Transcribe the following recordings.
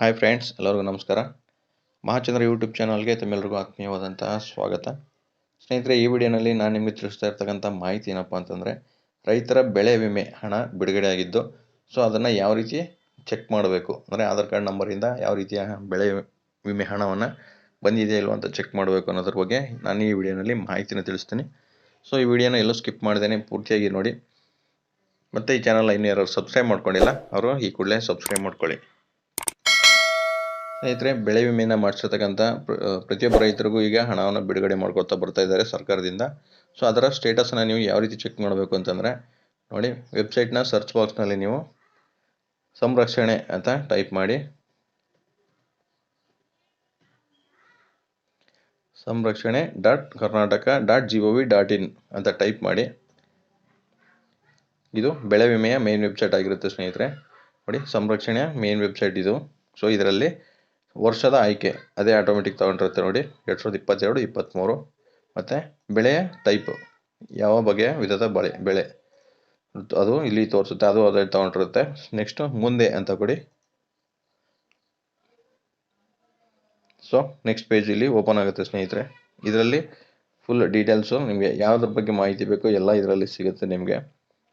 Hi friends ಎಲ್ಲರಿಗೂ ನಮಸ್ಕಾರ. Mahachandra YouTube ಚಾನಲ್ಗೆ ತಮ್ಮೆಲ್ಲರಿಗೂ ಆತ್ಮೀಯವಾದಂತಹ ಸ್ವಾಗತ. ಸ್ನೇಹಿತರೆ, ಈ ವಿಡಿಯೋನಲ್ಲಿ ನಾನು ನಿಮಗೆ ತಿಳಿಸ್ತಾ ಇರ್ತಕ್ಕಂಥ ಮಾಹಿತಿ ಏನಪ್ಪ ಅಂತಂದರೆ, ರೈತರ ಬೆಳೆ ವಿಮೆ ಹಣ ಬಿಡುಗಡೆ ಆಗಿದ್ದು, ಸೊ ಅದನ್ನು ಯಾವ ರೀತಿ ಚೆಕ್ ಮಾಡಬೇಕು? ಅಂದರೆ ಆಧಾರ್ ಕಾರ್ಡ್ ನಂಬರಿಂದ ಯಾವ ರೀತಿಯ ಬೆಳೆ ವಿಮೆ ಹಣವನ್ನು ಬಂದಿದೆ ಇಲ್ವ ಅಂತ ಚೆಕ್ ಮಾಡಬೇಕು ಅನ್ನೋದ್ರ ಬಗ್ಗೆ ನಾನು ಈ ವಿಡಿಯೋನಲ್ಲಿ ಮಾಹಿತಿನ ತಿಳಿಸ್ತೀನಿ. ಸೊ ಈ ವಿಡಿಯೋನ ಎಲ್ಲೂ ಸ್ಕಿಪ್ ಮಾಡಿದ್ದೇನೆ ಪೂರ್ತಿಯಾಗಿ ನೋಡಿ. ಮತ್ತು ಈ ಚಾನಲ್ ಇನ್ನೂ ಯಾರು ಸಬ್ಸ್ಕ್ರೈಬ್ ಮಾಡ್ಕೊಂಡಿಲ್ಲ, ಅವರು ಈ ಕೂಡಲೇ ಸಬ್ಸ್ಕ್ರೈಬ್ ಮಾಡ್ಕೊಳ್ಳಿ. ಸ್ನೇಹಿತರೆ, ಬೆಳೆ ವಿಮೆಯನ್ನು ಮಾಡಿಸಿರ್ತಕ್ಕಂಥ ಪ್ರತಿಯೊಬ್ಬ ರೈತರಿಗೂ ಈಗ ಹಣವನ್ನು ಬಿಡುಗಡೆ ಮಾಡ್ಕೊಳ್ತಾ ಬರ್ತಾ ಇದ್ದಾರೆ ಸರ್ಕಾರದಿಂದ. ಸೊ, ಅದರ ಸ್ಟೇಟಸನ್ನು ನೀವು ಯಾವ ರೀತಿ ಚೆಕ್ ಮಾಡಬೇಕು ಅಂತಂದರೆ, ನೋಡಿ, ವೆಬ್ಸೈಟ್ನ ಸರ್ಚ್ ಬಾಕ್ಸ್ನಲ್ಲಿ ನೀವು ಸಂರಕ್ಷಣೆ ಅಂತ ಟೈಪ್ ಮಾಡಿ. Samrakshane dot Karnataka dot G O V dot in ಅಂತ ಟೈಪ್ ಮಾಡಿ. ಇದು ಬೆಳೆ ವಿಮೆಯ ಮೇನ್ ವೆಬ್ಸೈಟ್ ಆಗಿರುತ್ತೆ ಸ್ನೇಹಿತರೆ. ನೋಡಿ, ಸಂರಕ್ಷಣೆಯ ಮೇನ್ ವೆಬ್ಸೈಟ್ ಇದು. ಸೊ, ಇದರಲ್ಲಿ ವರ್ಷದ ಆಯ್ಕೆ, ಅದೇ ಆಟೋಮೆಟಿಕ್ ತಗೊಂಡಿರುತ್ತೆ ನೋಡಿ ಎರಡು ಸಾವಿರದ ಇಪ್ಪತ್ತೆರಡು, ಇಪ್ಪತ್ತ್ಮೂರು. ಮತ್ತು ಬೆಳೆಯ ಟೈಪ್ ಯಾವ ಬಗೆಯ ವಿಧದ ಬಳೆ, ಬೆಳೆ. ಅದು ಇಲ್ಲಿ ತೋರಿಸುತ್ತೆ, ಅದು ಅದೇ ತೊಗೊಂಡಿರುತ್ತೆ. ನೆಕ್ಸ್ಟು ಮುಂದೆ ಅಂತ ಕೊಡಿ. ಸೊ ನೆಕ್ಸ್ಟ್ ಪೇಜ್ ಇಲ್ಲಿ ಓಪನ್ ಆಗುತ್ತೆ ಸ್ನೇಹಿತರೆ. ಇದರಲ್ಲಿ ಫುಲ್ ಡೀಟೇಲ್ಸು ನಿಮಗೆ ಯಾವುದ್ರ ಬಗ್ಗೆ ಮಾಹಿತಿ ಬೇಕು ಎಲ್ಲ ಇದರಲ್ಲಿ ಸಿಗುತ್ತೆ ನಿಮಗೆ.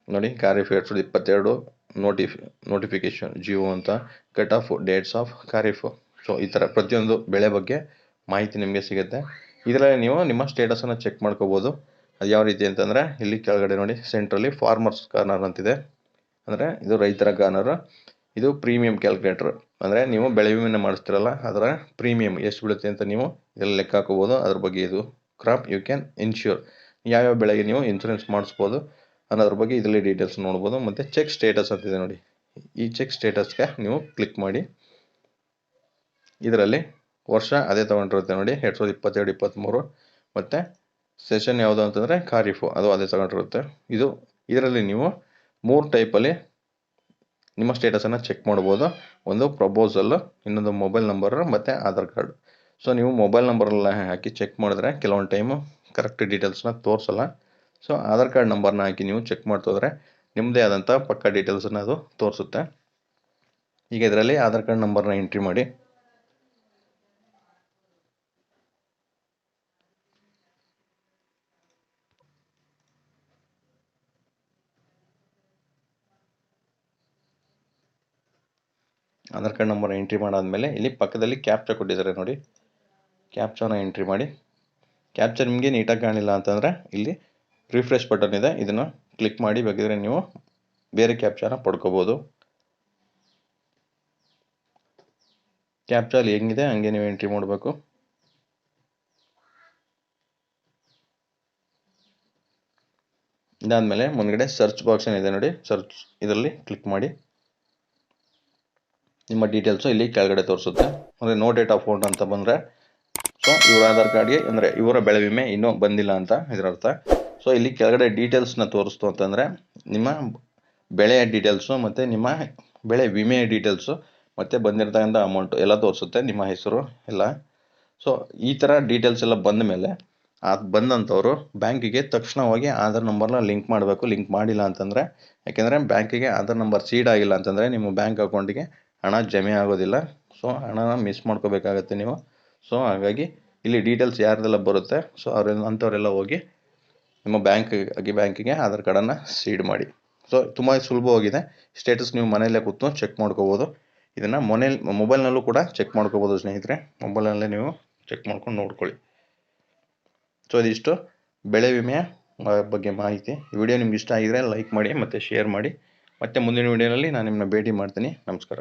ನೋಡಿ, ಖಾರಿಫ್ ಎರಡು ಸಾವಿರದ ಇಪ್ಪತ್ತೆರಡು ನೋಟಿಫಿ ನೋಟಿಫಿಕೇಶನ್ ಜಿಯೋ ಅಂತ cut off dates of kharif. So ಈ ಥರ ಪ್ರತಿಯೊಂದು ಬೆಳೆ ಬಗ್ಗೆ ಮಾಹಿತಿ ನಿಮಗೆ ಸಿಗುತ್ತೆ. ಇದರಲ್ಲಿ ನೀವು ನಿಮ್ಮ ಸ್ಟೇಟಸನ್ನು ಚೆಕ್ ಮಾಡ್ಕೋಬೋದು. ಅದು ಯಾವ ರೀತಿ ಅಂತಂದರೆ, ಇಲ್ಲಿ ಕೆಳಗಡೆ ನೋಡಿ ಸೆಂಟ್ರಲ್ಲಿ ಫಾರ್ಮರ್ಸ್ ಕಾರ್ನರ್ ಅಂತಿದೆ. ಅಂದರೆ, ಇದು ರೈತರ ಕಾರ್ನರ್ ಇದು ಪ್ರೀಮಿಯಂ ಕ್ಯಾಲ್ಕುಲೇಟ್ರ್ ಅಂದರೆ, ನೀವು ಬೆಳೆ ವಿಮೆಯನ್ನು ಮಾಡಿಸ್ತಿರಲ್ಲ, ಅದರ ಪ್ರೀಮಿಯಂ ಎಷ್ಟು ಬೀಳುತ್ತೆ ಅಂತ ನೀವು ಇದರಲ್ಲಿ ಲೆಕ್ಕ ಹಾಕೋಬೋದು. ಅದ್ರ ಬಗ್ಗೆ ಇದು ಕ್ರಾಪ್ ಯು ಕ್ಯಾನ್ ಇನ್ಶ್ಯೂರ್ ಯಾವ್ಯಾವ ಬೆಳೆಗೆ ನೀವು ಇನ್ಶೂರೆನ್ಸ್ ಮಾಡಿಸ್ಬೋದು ಅನ್ನೋದ್ರ ಬಗ್ಗೆ ಇದರಲ್ಲಿ ಡೀಟೇಲ್ಸ್ ನೋಡ್ಬೋದು. ಮತ್ತು ಚೆಕ್ ಸ್ಟೇಟಸ್ ಅಂತಿದೆ ನೋಡಿ. ಈ ಚೆಕ್ ಸ್ಟೇಟಸ್ಗೆ ನೀವು ಕ್ಲಿಕ್ ಮಾಡಿ. ಇದರಲ್ಲಿ ವರ್ಷ ಅದೇ ತೊಗೊಂಡಿರುತ್ತೆ ನೋಡಿ, ಎರಡು ಸಾವಿರದ ಇಪ್ಪತ್ತೆರಡು, ಇಪ್ಪತ್ತ್ಮೂರು. ಮತ್ತು ಸೆಷನ್ ಯಾವುದು ಅಂತಂದರೆ ಖಾರಿಫು, ಅದು ಅದೇ ತಗೊಂಡಿರುತ್ತೆ. ಇದು ಇದರಲ್ಲಿ ನೀವು ಮೂರು ಟೈಪಲ್ಲಿ ನಿಮ್ಮ ಸ್ಟೇಟಸನ್ನು ಚೆಕ್ ಮಾಡ್ಬೋದು. ಒಂದು ಪ್ರಪೋಸಲ್ಲು ಇನ್ನೊಂದು ಮೊಬೈಲ್ ನಂಬರು ಮತ್ತು ಆಧಾರ್ ಕಾರ್ಡ್. ಸೊ ನೀವು ಮೊಬೈಲ್ ನಂಬರೆಲ್ಲ ಹಾಕಿ ಚೆಕ್ ಮಾಡಿದ್ರೆ ಕೆಲವೊಂದು ಟೈಮು ಕರೆಕ್ಟ್ ಡೀಟೇಲ್ಸ್ನ ತೋರಿಸಲ್ಲ. ಸೊ ಆಧಾರ್ ಕಾರ್ಡ್ ನಂಬರ್ನ ಹಾಕಿ ನೀವು ಚೆಕ್ ಮಾಡ್ತೋದ್ರೆ ನಿಮ್ಮದೇ ಆದಂಥ ಪಕ್ಕ ಡೀಟೇಲ್ಸನ್ನು ಅದು ತೋರಿಸುತ್ತೆ. ಈಗ ಇದರಲ್ಲಿ ಆಧಾರ್ ಕಾರ್ಡ್ ನಂಬರ್ನ ಎಂಟ್ರಿ ಮಾಡಿ. ಆಧಾರ್ ಕಾರ್ಡ್ ನಂಬರ್ ಎಂಟ್ರಿ ಮಾಡಾದಮೇಲೆ ಇಲ್ಲಿ ಪಕ್ಕದಲ್ಲಿ ಕ್ಯಾಪ್ಚಾ ಕೊಟ್ಟಿದ್ದಾರೆ ನೋಡಿ. ಕ್ಯಾಪ್ಚರ್ನ ಎಂಟ್ರಿ ಮಾಡಿ. ಕ್ಯಾಪ್ಚರ್ ನಿಮಗೆ ನೀಟಾಗಿ ಕಾಣಿಲ್ಲ ಅಂತಂದರೆ ಇಲ್ಲಿ ರಿಫ್ರೆಶ್ ಬಟನ್ ಇದೆ. ಇದನ್ನು ಕ್ಲಿಕ್ ಮಾಡಿ ಬೇಕಿದ್ರೆ ನೀವು ಬೇರೆ ಕ್ಯಾಪ್ಚಾನ ಪಡ್ಕೋಬೋದು. ಕ್ಯಾಪ್ಚಾ ಅಲ್ಲಿ ಹೆಂಗಿದೆ? ಹಂಗೆ ನೀವು ಎಂಟ್ರಿ ಮಾಡಬೇಕು. ಇದಾದಮೇಲೆ ಮುಂದ್ಗಡೆ ಸರ್ಚ್ ಬಾಕ್ಸ್ ಏನಿದೆ ನೋಡಿ. ಸರ್ಚ್ ಇದರಲ್ಲಿ ಕ್ಲಿಕ್ ಮಾಡಿ. ನಿಮ್ಮ ಡೀಟೇಲ್ಸು ಇಲ್ಲಿ ಕೆಳಗಡೆ ತೋರಿಸುತ್ತೆ. ಅಂದರೆ ನೋ ಡೇಟ್ ಆಫ್ ಫೋನ್ ಅಂತ ಬಂದರೆ ಸೊ ಇವರ ಆಧಾರ್ ಕಾರ್ಡ್ಗೆ ಅಂದರೆ ಇವರ ಬೆಳೆ ವಿಮೆ ಇನ್ನೂ ಬಂದಿಲ್ಲ ಅಂತ ಇದರರ್ಥ. ಸೊ ಇಲ್ಲಿ ಕೆಳಗಡೆ ಡೀಟೇಲ್ಸ್ನ ತೋರಿಸ್ತು ಅಂತಂದರೆ, ನಿಮ್ಮ ಬೆಳೆಯ ಡೀಟೇಲ್ಸು ಮತ್ತು ನಿಮ್ಮ ಬೆಳೆ ವಿಮೆಯ ಡೀಟೇಲ್ಸು ಮತ್ತು ಬಂದಿರತಕ್ಕಂಥ ಅಮೌಂಟು ಎಲ್ಲ ತೋರಿಸುತ್ತೆ, ನಿಮ್ಮ ಹೆಸರು ಎಲ್ಲ. ಸೊ ಈ ಥರ ಡೀಟೇಲ್ಸ್ ಎಲ್ಲ ಬಂದ ಮೇಲೆ ಅದು ಬಂದಂಥವ್ರು ಬ್ಯಾಂಕಿಗೆ ತಕ್ಷಣವಾಗಿ ಆಧಾರ್ ನಂಬರ್ನ ಲಿಂಕ್ ಮಾಡಬೇಕು. ಲಿಂಕ್ ಮಾಡಿಲ್ಲ ಅಂತಂದರೆ, ಯಾಕೆಂದರೆ ಬ್ಯಾಂಕಿಗೆ ಆಧಾರ್ ನಂಬರ್ ಸೀಡ್ ಆಗಿಲ್ಲ ಅಂತಂದರೆ ನಿಮ್ಮ ಬ್ಯಾಂಕ್ ಅಕೌಂಟಿಗೆ ಹಣ ಜಮೆ ಆಗೋದಿಲ್ಲ. ಸೊ ಹಣನ ಮಿಸ್ ಮಾಡ್ಕೋಬೇಕಾಗತ್ತೆ ನೀವು. ಸೊ ಹಾಗಾಗಿ ಇಲ್ಲಿ ಡೀಟೇಲ್ಸ್ ಯಾರ್ದೆಲ್ಲ ಬರುತ್ತೆ ಸೊ ಅವ್ರ ಅಂಥವರೆಲ್ಲ ಹೋಗಿ ನಿಮ್ಮ ಬ್ಯಾಂಕಿಗೆ ಬ್ಯಾಂಕಿಗೆ ಆಧಾರ್ ಕಾರ್ಡನ್ನು ಸೀಡ್ ಮಾಡಿ. ಸೊ ತುಂಬ ಸುಲಭವಾಗಿದೆ ಸ್ಟೇಟಸ್ ನೀವು ಮನೆಯಲ್ಲೇ ಕೂತು ಚೆಕ್ ಮಾಡ್ಕೋಬೋದು. ಇದನ್ನು ಮನೇಲಿ ಮೊಬೈಲ್ನಲ್ಲೂ ಕೂಡ ಚೆಕ್ ಮಾಡ್ಕೋಬೋದು ಸ್ನೇಹಿತರೆ. ಮೊಬೈಲ್ನಲ್ಲೇ ನೀವು ಚೆಕ್ ಮಾಡ್ಕೊಂಡು ನೋಡ್ಕೊಳ್ಳಿ. ಸೊ ಇದಿಷ್ಟು. ಬೆಳೆ ವಿಮೆಯ ಬಗ್ಗೆ ಮಾಹಿತಿ. ಈ ವಿಡಿಯೋ ನಿಮ್ಗೆ ಇಷ್ಟ ಆಗಿದ್ರೆ ಲೈಕ್ ಮಾಡಿ ಮತ್ತು ಶೇರ್ ಮಾಡಿ. ಮತ್ತು ಮುಂದಿನ ವಿಡಿಯೋನಲ್ಲಿ ನಾನು ನಿಮ್ಮನ್ನ ಭೇಟಿ ಮಾಡ್ತೀನಿ. ನಮಸ್ಕಾರ.